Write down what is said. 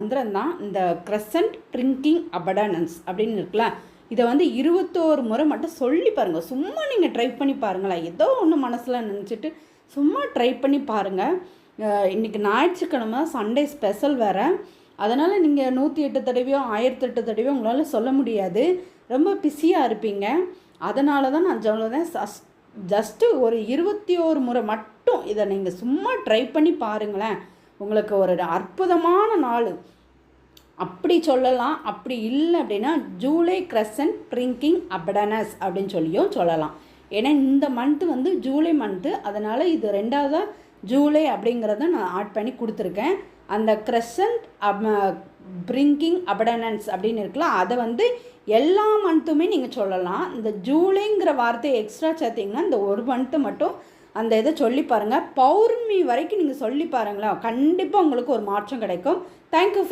மந்திரம் தான் இந்த க்ரெசன்ட் ட்ரிங்கிங் அபடனன்ஸ் அப்படின்னு இருக்குல்ல. இதை வந்து இருபத்தோரு முறை மட்டும் சொல்லி பாருங்கள் சும்மா நீங்கள் ட்ரை பண்ணி பாருங்களேன். ஏதோ ஒன்று மனசில் நினச்சிட்டு சும்மா ட்ரை பண்ணி பாருங்கள் இன்றைக்கி ஞாயிற்றுக்கிழமை சண்டே ஸ்பெஷல் வேறு. அதனால் நீங்கள் நூற்றி எட்டு தடவையோ ஆயிரத்தி எட்டு தடவையோ உங்களால் சொல்ல முடியாது. ரொம்ப பிஸியாக இருப்பீங்க. அதனால தான் நான் சொல்லுவேன் சஸ் ஜஸ்ட்டு ஒரு இருபத்தி ஓரு முறை மட்டும் இதை நீங்கள் சும்மா ட்ரை பண்ணி பாருங்களேன். உங்களுக்கு ஒரு அற்புதமான நாள். அப்படி சொல்லலாம். அப்படி இல்லை அப்படின்னா ஜூலை கிரசன்ட் ப்ரிங்கிங் அபடனஸ் அப்படின்னு சொல்லியும் சொல்லலாம். ஏன்னா இந்த மந்த்து வந்து ஜூலை மந்த்து அதனால் இது ரெண்டாவதாக ஜூலை அப்படிங்கிறத நான் ஆட் பண்ணி கொடுத்துருக்கேன். அந்த கிரசன்ட் அப் பிரிங்கிங் அபடனன்ஸ் அப்படின்னு இருக்கலாம் அதை வந்து எல்லா மந்த்துமே நீங்கள் சொல்லலாம். இந்த ஜூலைங்கிற வார்த்தையை எக்ஸ்ட்ரா சேர்த்திங்கன்னா இந்த ஒரு மந்த்து மட்டும் அந்த இதை சொல்லி பாருங்கள் பௌர்ணமி வரைக்கும் நீங்கள் சொல்லி பாருங்களேன். கண்டிப்பாக உங்களுக்கு ஒரு மாற்றம் கிடைக்கும். தேங்க்யூ